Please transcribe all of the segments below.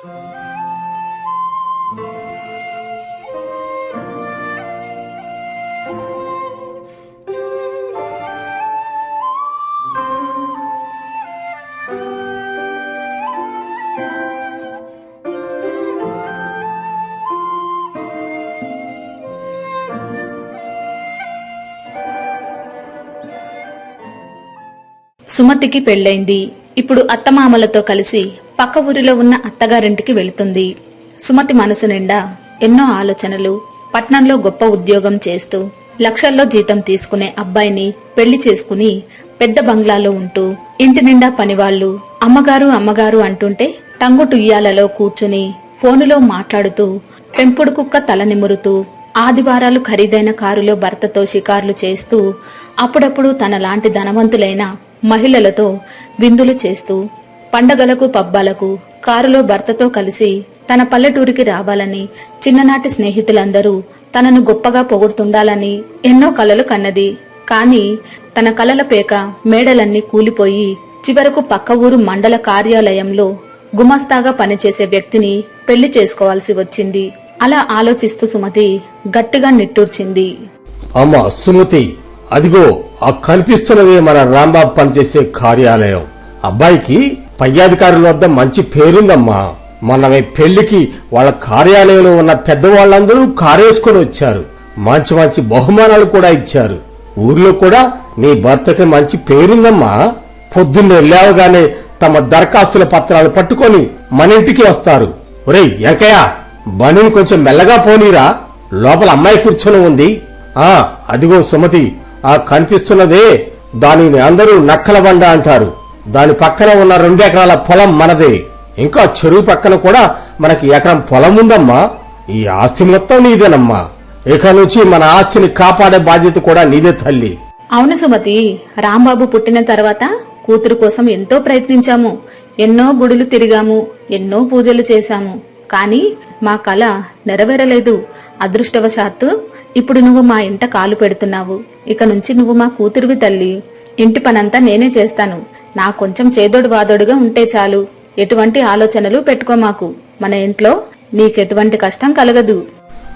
సుమతికి పెళ్ళైంది. ఇప్పుడు అత్తమామలతో కలిసి పక్క ఊరిలో ఉన్న అత్తగారింటికి వెళుతుంది. సుమతి మనసు నిండా ఎన్నో ఆలోచనలు పట్నంలో గొప్ప ఉద్యోగం చేస్తూ లక్షల్లో జీతం తీసుకునే అబ్బాయిని పెళ్ళి చేసుకుని పెద్ద బంగ్లాలో ఉంటూ ఇంటి నిండా పనివాళ్ళు అమ్మగారు అమ్మగారు అంటుంటే టంగుటుయ్యాలలో కూర్చుని ఫోనులో మాట్లాడుతూ పెంపుడు కుక్క తల నిమురుతూ ఆదివారాలు ఖరీదైన కారులో భర్తతో షికార్లు చేస్తూ అప్పుడప్పుడు తన లాంటి ధనవంతులైన మహిళలతో విందులు చేస్తూ పండగలకు పబ్బాలకు కారులో భర్తతో కలిసి తన పల్లెటూరికి రావాలని చిన్ననాటి స్నేహితులందరూ తనను గొప్పగా పొగుడుతుండాలని ఎన్నో కలలు కన్నది. కాని తన కలల పేక మేడలన్నీ కూలిపోయి చివరకు పక్క ఊరు మండల కార్యాలయంలో గుమస్తాగా పనిచేసే వ్యక్తిని పెళ్ళి చేసుకోవాల్సి వచ్చింది. అలా ఆలోచిస్తూ సుమతి గట్టిగా నిట్టూర్చింది. అమ్మా సుమతి! అదిగో ఆ కనిపిస్తున్నదే మన రాంబాబు పనిచేసే కార్యాలయం. అబ్బాయికి పై అధికారుల వద్ద మంచి పేరుందమ్మా. మనమే పెళ్ళికి వాళ్ళ కార్యాలయంలో ఉన్న పెద్దవాళ్ళందరూ కారేసుకొని వచ్చారు. మంచి మంచి బహుమానాలు కూడా ఇచ్చారు. ఊర్లో కూడా నీ భర్తకి మంచి పేరుందమ్మా. పొద్దున్నే లేవగానే తమ దరఖాస్తుల పత్రాలు పట్టుకొని మన ఇంటికి వస్తారు. ఒరేయ్ ఎంకయ్య బండిని కొంచెం మెల్లగా పోనీరా. లోపల అమ్మాయి కూర్చొని ఉంది. ఆ అదిగో సుమతి. ఆ కనిపిస్తున్నదే దానిని అందరూ నక్కల బండ అంటారు. దాని పక్కన ఉన్న రెండెకరాల పొలం మనదే. ఇంకా చెరువు పక్కన కూడా మనకి ఎకరం పొలం ఉందమ్మా. ఈ ఆస్తి మొత్తం నీదేనమ్మా. ఇక నుంచి మన ఆస్తిని కాపాడే బాధ్యత కూడా నీదే తల్లి. అవును సుమతి రాంబాబు పుట్టిన తర్వాత కూతురు కోసం ఎంతో ప్రయత్నించాము. ఎన్నో గుడులు తిరిగాము ఎన్నో పూజలు చేశాము. కానీ మా కళ నెరవేరలేదు. అదృష్టవశాత్తు ఇప్పుడు నువ్వు మా ఇంట కాలు పెడుతున్నావు. ఇక నుంచి నువ్వు మా కూతురువి తల్లి. ఇంటి పనంతా నేనే చేస్తాను. నా కొంచెం చేదోడు వాదోడుగా ఉంటే చాలు. ఎటువంటి ఆలోచనలు పెట్టుకో మాకు. మన ఇంట్లో నీకెటువంటి కష్టం కలగదు.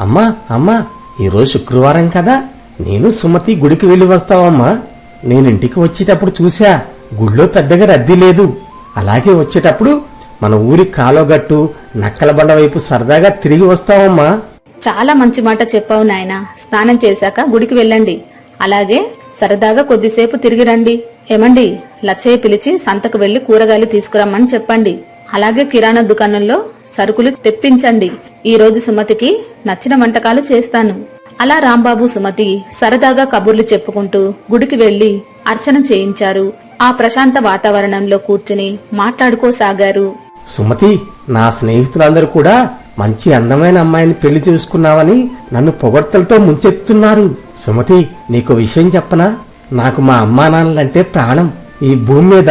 అమ్మా అమ్మా ఈరోజు శుక్రవారం కదా. నేను సుమతి గుడికి వెళ్ళి వస్తావమ్మా. నేను ఇంటికి వచ్చేటప్పుడు చూసా గుడిలో పెద్దగా రద్దీ లేదు. అలాగే వచ్చేటప్పుడు మన ఊరి కాలోగట్టు నక్కలబండ వైపు సరదాగా తిరిగి వస్తావమ్మా. చాలా మంచి మాట చెప్పావు నాయన. స్నానం చేశాక గుడికి వెళ్ళండి. అలాగే సరదాగా కొద్దిసేపు తిరిగి రండి. ఏమండి? లచ్చయ్య పిలిచి సంతకు వెళ్ళి కూరగాయలు తీసుకురమ్మని చెప్పండి. అలాగే కిరాణా దుకాణంలో సరుకులు తెప్పించండి. ఈ రోజు సుమతికి నచ్చిన వంటకాలు చేస్తాను. అలా రాంబాబు సుమతి సరదాగా కబుర్లు చెప్పుకుంటూ గుడికి వెళ్ళి అర్చన చేయించారు. ఆ ప్రశాంత వాతావరణంలో కూర్చుని మాట్లాడుకోసాగారు. సుమతి నా స్నేహితులందరూ కూడా మంచి అందమైన అమ్మాయిని పెళ్ళి చేసుకున్నావని నన్ను పొగడ్తలతో ముంచెత్తున్నారు. సుమతి నీకు విషయం చెప్పనా? నాకు మా అమ్మా నాన్నలంటే ప్రాణం. ఈ భూమి మీద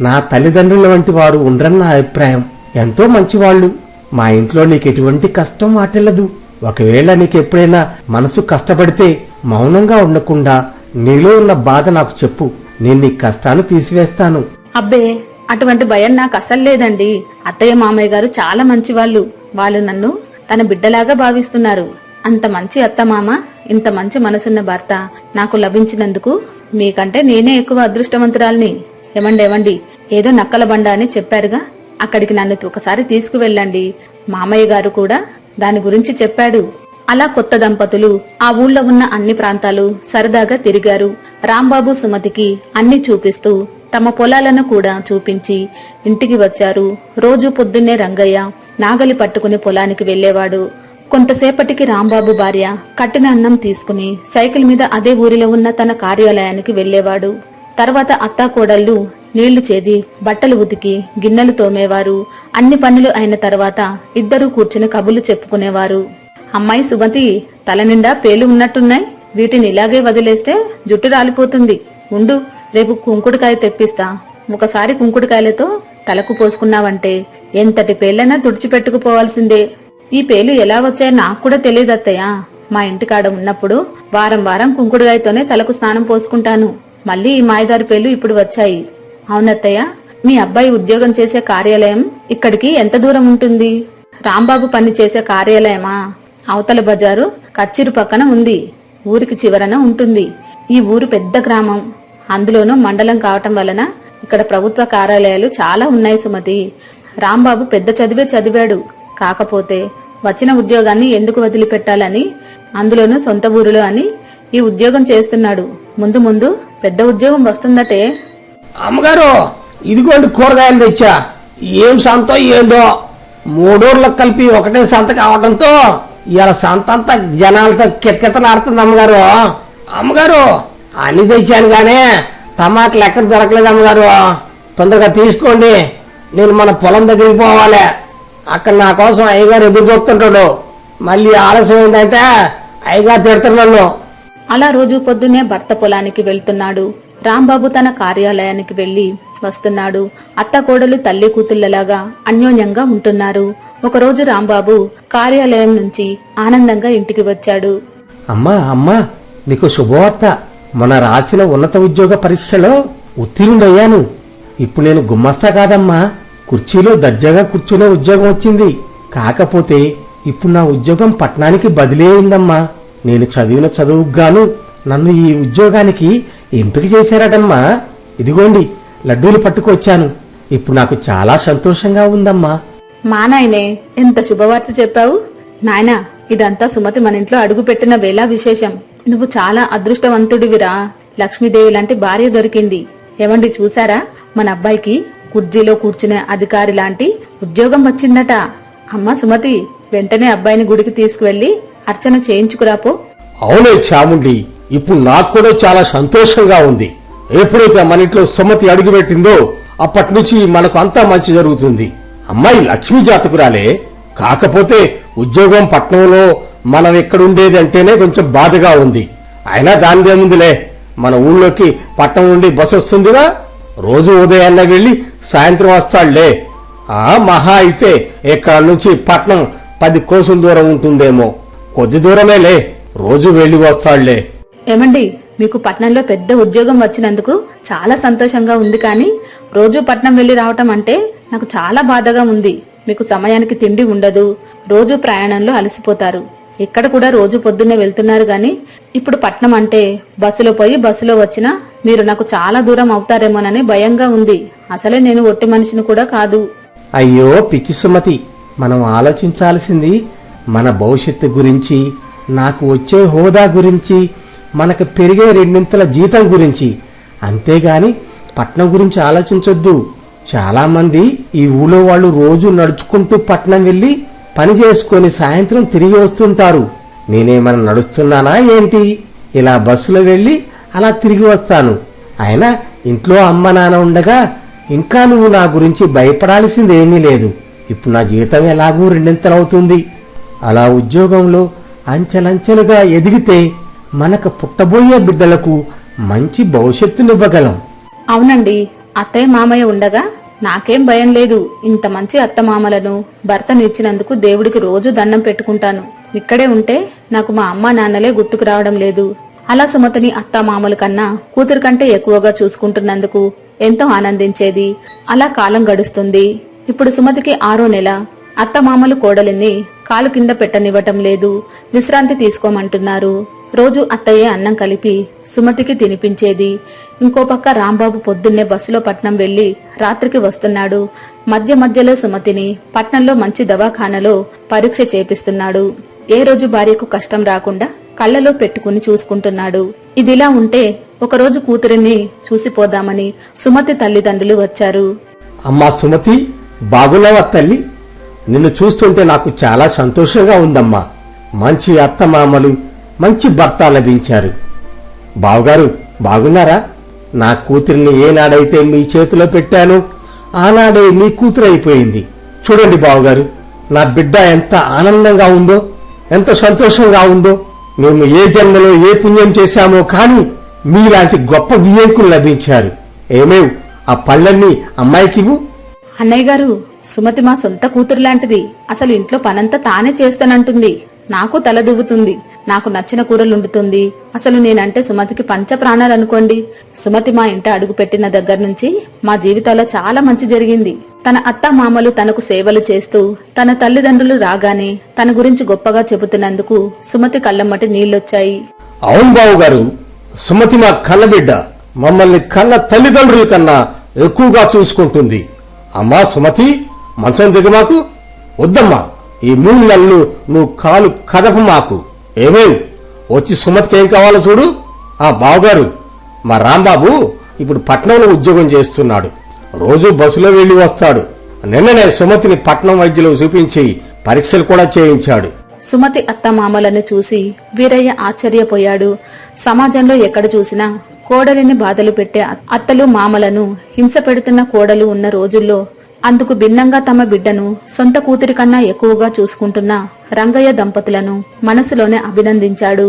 నా తల్లిదండ్రుల వంటి వారు ఉండరని నా అభిప్రాయం. ఎంతో మంచివాళ్ళు మా ఇంట్లో నీకు ఎటువంటి కష్టం వాటిల్లదు. ఒకవేళ నీకు ఎప్పుడైనా మనసు కష్టపడితే మౌనంగా ఉండకుండా నీలో ఉన్న బాధ నాకు చెప్పు. నేను నీ కష్టాన్ని తీసివేస్తాను. అబ్బే అటువంటి భయం నాకు అసలు లేదండి. అత్తయ్య మామయ్య గారు చాలా మంచి వాళ్ళు వాళ్ళు నన్ను తన బిడ్డలాగా భావిస్తున్నారు. అంత మంచి అత్త మామ ఇంత మంచి మనసున్న భర్త నాకు లభించినందుకు మీకంటే నేనే ఎక్కువ అదృష్టవంతురాల్ని. ఏమండి ఏమండి? ఏదో నక్కల బండ అని చెప్పారుగా. అక్కడికి నన్ను ఒకసారి తీసుకువెళ్ళండి. మామయ్య గారు కూడా దాని గురించి చెప్పాడు. అలా కొత్త దంపతులు ఆ ఊళ్ళో ఉన్న అన్ని ప్రాంతాలు సరదాగా తిరిగారు. రాంబాబు సుమతికి అన్ని చూపిస్తూ తమ పొలాలను కూడా చూపించి ఇంటికి వచ్చారు. రోజు పొద్దున్నే రంగయ్య నాగలి పట్టుకుని పొలానికి వెళ్ళేవాడు కొంతసేపటికి రాంబాబు భార్య కట్టిన అన్నం తీసుకుని సైకిల్ మీద అదే ఊరిలో ఉన్న తన కార్యాలయానికి వెళ్ళేవాడు తర్వాత అత్తా కోడళ్ళు నీళ్ళు చేది బట్టలు ఉతికి గిన్నెలు తోమేవారు. అన్ని పనులు అయిన తర్వాత ఇద్దరూ కూర్చుని కబుర్లు చెప్పుకునేవారు. అమ్మాయి సుమతి తల నిండా పేలు ఉన్నట్టున్నాయి. వీటిని ఇలాగే వదిలేస్తే జుట్టు రాలిపోతుంది. ఉండు రేపు కుంకుడుకాయ తెప్పిస్తా. ఒకసారి కుంకుడుకాయలతో తలకు పోసుకున్నావంటే ఎంతటి పేలైనా తుడిచిపెట్టుకుపోవాల్సిందే. ఈ పేలు ఎలా వచ్చాయో నాకు కూడా తెలియదు అత్తయ్య. మా ఇంటికాడ ఉన్నప్పుడు వారం వారం కుంకుడుకాయతోనే తలకు స్నానం పోసుకుంటాను. మళ్ళీ ఈ మాయదారి పేలు ఇప్పుడు వచ్చాయి. అవునత్తయ్య మీ అబ్బాయి ఉద్యోగం చేసే కార్యాలయం ఇక్కడికి ఎంత దూరం ఉంటుంది? రాంబాబు పని చేసే కార్యాలయమా? అవతల బజారు కచ్చిరు పక్కన ఉంది. ఊరికి చివరన ఉంటుంది. ఈ ఊరు పెద్ద గ్రామం. అందులోనూ మండలం కావటం వలన ఇక్కడ ప్రభుత్వ కార్యాలయాలు చాలా ఉన్నాయి సుమతి. రాంబాబు పెద్ద చదివే చదివాడు. కాకపోతే వచ్చిన ఉద్యోగాన్ని ఎందుకు వదిలిపెట్టాలని అందులోనూ సొంత ఊరిలో అని ఈ ఉద్యోగం చేస్తున్నాడు. ముందు ముందు పెద్ద ఉద్యోగం వస్తుందటే. అమ్మగారు ఇదిగోండి కూరగాయలు తెచ్చా. ఏం సంతో ఏందో. మూడూర్లకు కలిపి ఒకటే సంత కావడంతో ఇలా సంత అంతా జనాలతో కితకితలాడుతుంది అమ్మగారు. అమ్మగారు అన్ని తెచ్చాను గానీ టమాటాలు ఎక్కడ దొరకలేదు అమ్మగారు. తొందరగా తీసుకోండి. నేను మన పొలం దగ్గరికి పోవాలి. అక్కడ నా కోసం అయ్యగారు ఎదురు చూస్తుంటాడు. మళ్ళీ ఆలస్యం ఏంటంటే అయ్యగారు తిడుతున్నాను అలా రోజు పొద్దున్నే భర్త పొలానికి వెళ్తున్నాడు. రాంబాబు తన కార్యాలయానికి వెళ్ళి వస్తున్నాడు. అత్త కోడలు తల్లి కూతుళ్ళలాగా అన్యోన్యంగా ఉంటున్నారు. ఒకరోజు రాంబాబు కార్యాలయం నుంచి ఆనందంగా ఇంటికి వచ్చాడు. అమ్మా అమ్మా నీకు శుభవార్త. మన రాసిన ఉన్నత ఉద్యోగ పరీక్షలో ఉత్తీర్ణుడయ్యాను ఇప్పుడు నేను గుమ్మస్తా కాదమ్మా. కుర్చీలో దర్జాగా కూర్చునే ఉద్యోగం వచ్చింది. కాకపోతే ఇప్పుడు నా ఉద్యోగం పట్నానికి బదిలీ అయిందమ్మా. నేను చదివిన చదువుకు గాను నన్ను ఈ ఉద్యోగానికి ఎంపిక చేశారటమ్మా. ఇదిగోండి లడ్డూలు పట్టుకొచ్చాను ఇప్పుడు నాకు చాలా సంతోషంగా ఉందమ్మా. మా నాయనే ఎంత శుభవార్త చెప్పావు? నాయనా ఇదంతా సుమతి మన ఇంట్లో అడుగు పెట్టిన వేళ విశేషం. నువ్వు చాలా అదృష్టవంతుడివిరా. లక్ష్మీదేవి లాంటి భార్య దొరికింది. ఏమండి చూసారా మన అబ్బాయికి కుర్జీలో కూర్చునే అధికారి లాంటి ఉద్యోగం వచ్చిందట. అమ్మ సుమతి వెంటనే అబ్బాయిని గుడికి తీసుకువెళ్ళి అర్చన చేయించుకురాపో అవునే చాముండి ఇప్పుడు నాకు కూడా చాలా సంతోషంగా ఉంది. ఎప్పుడైతే మన ఇంట్లో సుమతి అడుగుపెట్టిందో అప్పటి నుంచి మనకు అంతా మంచి జరుగుతుంది. అమ్మాయి లక్ష్మీ జాతకురాలే. కాకపోతే ఉద్యోగం పట్నంలో మనం ఎక్కడుండేది అంటేనే కొంచెం బాధగా ఉంది. అయినా దానిదేముందిలే మన ఊళ్ళోకి పట్నం నుండి బస్సు వస్తుందిరా? రోజు ఉదయాన్నే వెళ్ళి సాయంత్రం వస్తాడులే. ఆ మహా అయితే ఇక్కడ నుంచి పట్నం పది కోసుల దూరం ఉంటుందేమో. కొద్ది దూరమేలే. రోజు వెళ్ళి వస్తాడులే. ఏమండి మీకు పట్నంలో పెద్ద ఉద్యోగం వచ్చినందుకు చాలా సంతోషంగా ఉంది కానీ రోజు పట్నం వెళ్ళి రావటం అంటే నాకు చాలా బాధగా ఉంది. మీకు సమయానికి తిండి ఉండదు. రోజు ప్రయాణంలో అలసిపోతారు. ఇక్కడ కూడా రోజు పొద్దున్నే వెళ్తున్నారు గాని ఇప్పుడు పట్నం అంటే బస్సులో పోయి బస్సులో వచ్చినా మీరు నాకు చాలా దూరం అవుతారేమోనని భయంగా ఉంది. అసలే నేను ఒట్టి మనిషిని కూడా కాదు. అయ్యో పికి సుమతి. మనం ఆలోచించాల్సింది మన భవిష్యత్తు గురించి నాకు వచ్చే హోదా గురించి మనకు పెరిగే రెండింతల జీతం గురించి. అంతేగాని పట్నం గురించి ఆలోచించొద్దు. చాలా మంది ఈ ఊళ్ళో వాళ్ళు రోజు నడుచుకుంటూ పట్నం వెళ్ళి పని చేసుకొని సాయంత్రం తిరిగి వస్తుంటారు. నేనేమన్నా నడుస్తున్నానా ఏంటి? ఇలా బస్సులో వెళ్ళి అలా తిరిగి వస్తాను. అయినా ఇంట్లో అమ్మ నాన్న ఉండగా ఇంకా నువ్వు నా గురించి భయపడాల్సింది ఏమీ లేదు. ఇప్పుడు నా జీతం ఎలాగూ రెండింతలవుతుంది. అలా ఉద్యోగంలో అంచెలంచెలుగా ఎదిగితే మనకు పుట్టబోయే బిడ్డలకు మంచి భవిష్యత్తునివ్వగలం. అవునండి. అత్తయ్య మామయ్య ఉండగా నాకేం భయం లేదు. ఇంత మంచి అత్తమామలను భర్తనిచ్చినందుకు దేవుడికి రోజు దండం పెట్టుకుంటాను. ఇక్కడే ఉంటే నాకు మా అమ్మా నాన్నలే గుర్తుకు రావడం లేదు. అలా సుమతిని అత్తమామల కన్నా కూతురు కంటే ఎక్కువగా చూసుకుంటున్నందుకు ఎంతో ఆనందించేది. అలా కాలం గడుస్తుంది. ఇప్పుడు సుమతికి ఆరో నెల. అత్తమామలు కోడలిని కాలు కింద పెట్టనివ్వటం లేదు. విశ్రాంతి తీసుకోమంటున్నారు. రోజు అత్తయ్య అన్నం కలిపి సుమతికి తినిపించేది. ఇంకో పక్క రాంబాబు పొద్దున్నే బస్సులో పట్నం వెళ్ళి రాత్రికి వస్తున్నాడు. మధ్య మధ్యలో సుమతిని పట్నంలో మంచి దవాఖానలో పరీక్ష చేపిస్తున్నాడు. ఏ రోజు భార్యకు కష్టం రాకుండా కళ్ళలో పెట్టుకుని చూసుకుంటున్నాడు. ఇదిలా ఉంటే ఒకరోజు కూతురిని చూసిపోదామని సుమతి తల్లిదండ్రులు వచ్చారు. అమ్మా సుమతి బాగున్నావా తల్లి? నిన్ను చూస్తుంటే నాకు చాలా సంతోషంగా ఉందమ్మా. మంచి అత్తమామలు మంచి భర్త లభించారు. బావగారు బాగున్నారా? నా కూతురిని ఏనాడైతే మీ చేతిలో పెట్టాను ఆనాడే మీ కూతురు అయిపోయింది. చూడండి బావగారు నా బిడ్డ ఎంత ఆనందంగా ఉందో ఎంత సంతోషంగా ఉందో. మేము ఏ జన్మలో ఏ పుణ్యం చేశామో కాని మీలాంటి గొప్ప వివేకులు లభించారు. ఏమేవ్ ఆ పళ్ళన్నీ అమ్మాయికివు అన్నయ్య గారు సుమతి మా సొంత కూతురు లాంటిది. అసలు ఇంట్లో పనంతా తానే చేస్తానంటుంది. నాకు తల దువ్వుతుంది. నాకు నచ్చిన కూరలు వండుతుంది అసలు నేనంటే సుమతికి పంచ ప్రాణాలనుకోండి సుమతి మా ఇంట అడుగు పెట్టిన దగ్గర నుంచి మా జీవితాల్లో చాలా మంచి జరిగింది. తన అత్త మామలు తనకు సేవలు చేస్తూ తన తల్లిదండ్రులు రాగానే తన గురించి గొప్పగా చెబుతున్నందుకు సుమతి కళ్ళమ్మటి నీళ్ళొచ్చాయి అవును బావు గారు సుమతి మా కళ్ళబిడ్డ మమ్మల్ని కన్న తల్లిదండ్రుల కన్నా ఎక్కువగా చూసుకుంటుంది. అమ్మా సుమతి మంచం దిగు మాకు వద్దమ్మా. ఈ మూడు నెలలు నువ్వు కాలు కదపు మాకు. ఏమేం? వచ్చి సుమతికి ఏం కావాలో చూడు. ఆ బావగారు మా రాంబాబు ఇప్పుడు పట్నంలో ఉద్యోగం చేస్తున్నాడు. రోజు బస్సులో వెళ్ళి వస్తాడు. నిన్ననే సుమతిని పట్నం వైద్యులకు చూపించి పరీక్షలు కూడా చేయించాడు. సుమతి అత్త మామలను చూసి వీరయ్య ఆశ్చర్యపోయాడు. సమాజంలో ఎక్కడ చూసినా కోడలిని బాధలు పెట్టే అత్తలు మామలను హింస పెడుతున్న కోడలు ఉన్న రోజుల్లో అందుకు భిన్నంగా తమ బిడ్డను సొంత కూతురి కన్నా ఎక్కువగా చూసుకుంటున్న రంగయ్య దంపతులను మనసులోనే అభినందించాడు.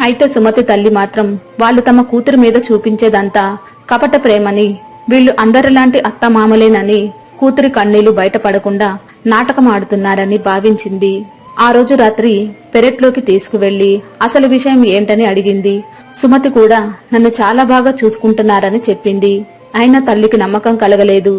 అయితే సుమతి తల్లి మాత్రం వాళ్ళు తమ కూతురి మీద చూపించేదంతా కపట ప్రేమని వీళ్ళు అందరిలాంటి అత్త మామలేనని కూతురి కన్నీళ్ళు బయటపడకుండా నాటకం ఆడుతున్నారని భావించింది. ఆ రోజు రాత్రి పెరట్లోకి తీసుకువెళ్ళి అసలు విషయం ఏంటని అడిగింది. సుమతి కూడా నన్ను చాలా బాగా చూసుకుంటున్నారని చెప్పింది. అయినా తల్లికి నమ్మకం కలగలేదు.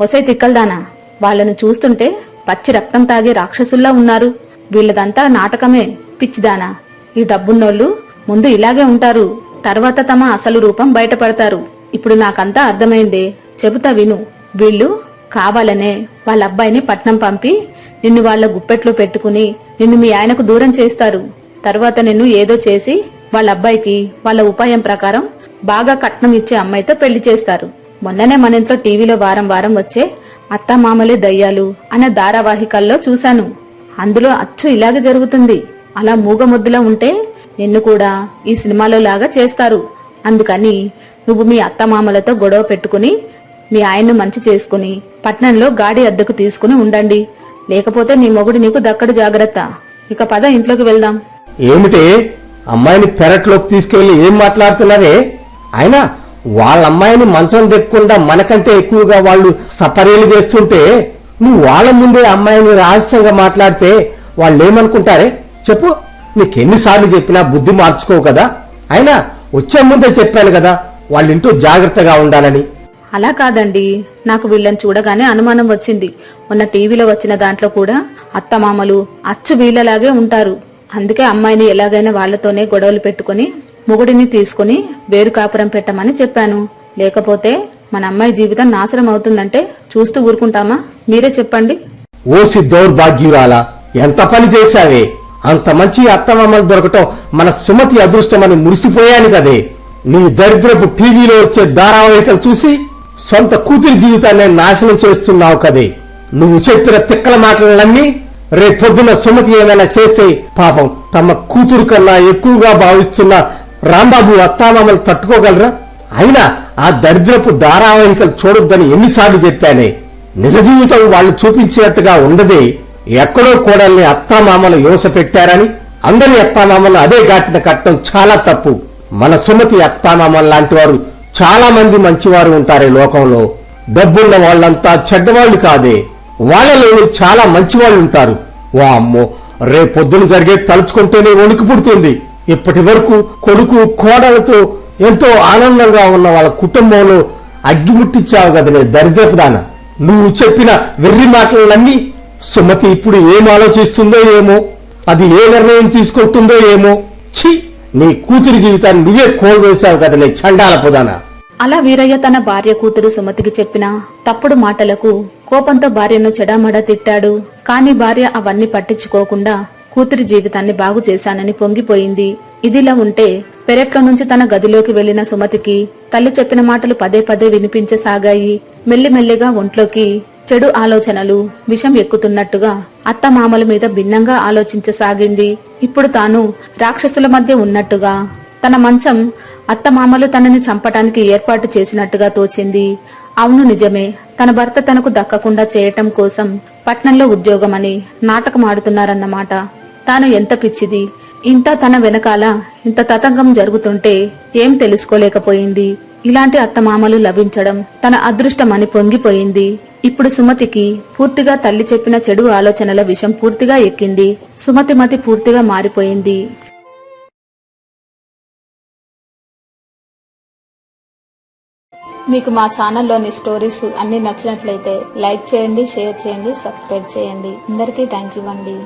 ఒసే తిక్కల్దానా? వాళ్ళను చూస్తుంటే పచ్చి రక్తం తాగే రాక్షసుల్లా ఉన్నారు. వీళ్ళదంతా నాటకమే పిచ్చిదానా? ఈ డబ్బున్నోళ్ళు ముందు ఇలాగే ఉంటారు. తర్వాత తమ అసలు రూపం బయటపడతారు. ఇప్పుడు నాకంతా అర్థమైందే. చెబుతా విను. వీళ్ళు కావాలనే వాళ్ళ అబ్బాయిని పట్నం పంపి నిన్ను వాళ్ళ గుప్పెట్లో పెట్టుకుని నిన్ను మీ ఆయనకు దూరం చేస్తారు. తర్వాత నిన్ను ఏదో చేసి వాళ్ళ అబ్బాయికి వాళ్ళ ఉపాయం ప్రకారం బాగా కట్నం ఇచ్చే అమ్మాయితో పెళ్ళి చేస్తారు. మొన్ననే మన ఇంట్లో టీవీలో వారం వారం వచ్చే అత్త మామలే దయ్యాలు అనే ధారావాహికల్లో చూశాను. అందులో అచ్చు ఇలాగే జరుగుతుంది. అలా మూగముద్దులా ఉంటే నిన్ను కూడా ఈ సినిమాలో లాగా చేస్తారు. అందుకని నువ్వు మీ అత్తమామలతో గొడవ పెట్టుకుని మీ ఆయన్ను మంచి చేసుకుని పట్నంలో గాడి అద్దెకు తీసుకుని ఉండండి. లేకపోతే నీ మొగుడు నీకు దక్కడు జాగ్రత్త. ఇక పద ఇంట్లోకి వెళ్దాం. ఏమిటి? అమ్మాయిని పెరట్లోకి తీసుకెళ్ళి ఏం మాట్లాడుతున్నారే అయినా వాళ్ళ అమ్మాయిని మంచం దెక్కకుండా మనకంటే ఎక్కువగా వాళ్ళు సపర్యలు చేస్తుంటే నువ్వు వాళ్ళ ముందే అమ్మాయిని రహస్యంగా మాట్లాడితే వాళ్ళు ఏమనుకుంటారే చెప్పు. నీకెన్నిసార్లు చెప్పినా బుద్ధి మార్చుకోవు కదా. అయినా వచ్చే ముందే చెప్పాను కదా వాళ్ళింటూ జాగ్రత్తగా ఉండాలని. అలా కాదండి. నాకు వీళ్ళని చూడగానే అనుమానం వచ్చింది. మొన్న టీవీలో వచ్చిన దాంట్లో కూడా అత్తమామలు అచ్చు వీళ్ళలాగే ఉంటారు. అందుకే అమ్మాయిని ఎలాగైనా వాళ్ళతోనే గొడవలు పెట్టుకుని మొగుడిని తీసుకుని వేరు కాపురం పెట్టమని చెప్పాను. లేకపోతే మన అమ్మాయి జీవితం నాశనం అవుతుందంటే చూస్తూ ఊరుకుంటామా? మీరే చెప్పండి. ఓసి దౌర్భాగ్యురాలా ఎంత పని చేశావే? అంత మంచి అత్తమామలు దొరకటం మన సుమతి అదృష్టమని మురిసిపోయాను కదే. నీ దరిద్రపు టీవీలో వచ్చే ధారావాహికలు చూసి సొంత కూతురి జీవితాన్ని నాశనం చేస్తున్నావు కదే. నువ్వు చెప్పిన తిక్కల మాటలన్నీ రేపొద్దున సుమతి ఏమైనా చేస్తే పాపం తమ కూతురు కన్నా ఎక్కువగా భావిస్తున్న రాంబాబు అత్తామామలు తట్టుకోగలరా? అయినా ఆ దరిద్రపు ధారావాహికలు చూడొద్దని ఎన్నిసార్లు చెప్పానే. నిజ జీవితం వాళ్ళు చూపించినట్టుగా ఉండదే. ఎక్కడో కోడల్ని అత్తామామలు యోస పెట్టారని అందరి అత్తామామలు అదే ఘాటిన కట్టడం చాలా తప్పు. మన సుమతి అత్తామామలు లాంటి వారు చాలా మంది మంచివారు ఉంటారే లోకంలో. డబ్బున్న వాళ్ళంతా చెడ్డవాళ్ళు కాదే. వాళ్ళలోని చాలా మంచివాళ్ళు ఉంటారు. వామ్మో రేపొద్దున జరిగే తలుచుకుంటేనే వణుకు పుడుతుంది ఇప్పటి వరకు కొడుకు కోడలతో ఎంతో ఆనందంగా ఉన్న వాళ్ళ కుటుంబంలో అగ్గిముట్టించావు కదనే దరిద్రపు నువ్వు చెప్పిన వెర్రి మాటలన్నీ సుమతి ఇప్పుడు ఏం ఆలోచిస్తుందో ఏమో అది ఏ నిర్ణయం తీసుకుంటుందో ఏమో. ఛీ! నీ కూతురి జీవితాన్ని నువ్వే కోల్వేశావు కదనే చండాల పుదానా అలా వీరయ్య తన భార్య కూతురు సుమతికి చెప్పిన తప్పుడు మాటలకు కోపంతో భార్యను చెడామడా తిట్టాడు. కాని భార్య అవన్నీ పట్టించుకోకుండా కూతురి జీవితాన్ని బాగు చేశానని పొంగిపోయింది. ఇదిలా ఉంటే పెరట్లో నుంచి తన గదిలోకి వెళ్ళిన సుమతికి తల్లి చెప్పిన మాటలు పదే పదే వినిపించసాగాయి. మెల్లిమెల్లిగా ఒంట్లోకి చెడు ఆలోచనలు విషం ఎక్కుతున్నట్టుగా అత్తమామల మీద భిన్నంగా ఆలోచించసాగింది. ఇప్పుడు తాను రాక్షసుల మధ్య ఉన్నట్టుగా తన మంచం అత్తమామలు తనని చంపటానికి ఏర్పాటు చేసినట్టుగా తోచింది. అవును నిజమే తన భర్త తనకు దక్కకుండా చేయటం కోసం పట్నంలో ఉద్యోగమని నాటకం ఆడుతున్నారన్నమాట తాను ఎంత పిచ్చిది? ఇంత తన వెనకాల ఇంత తతంగం జరుగుతుంటే ఏం తెలుసుకోలేకపోయింది? ఇలాంటి అత్తమామలు లభించడం తన అదృష్టమని పొంగిపోయింది. ఇప్పుడు సుమతికి పూర్తిగా తల్లి చెప్పిన చెడు ఆలోచనల విషం పూర్తిగా ఎక్కింది. సుమతి మతి పూర్తిగా మారిపోయింది. మీకు మా ఛానల్లోని స్టోరీస్ అన్ని నచ్చినట్లయితే లైక్ చేయండి షేర్ చేయండి సబ్స్క్రైబ్ చేయండి. అందరికీ థ్యాంక్ యూ అండి.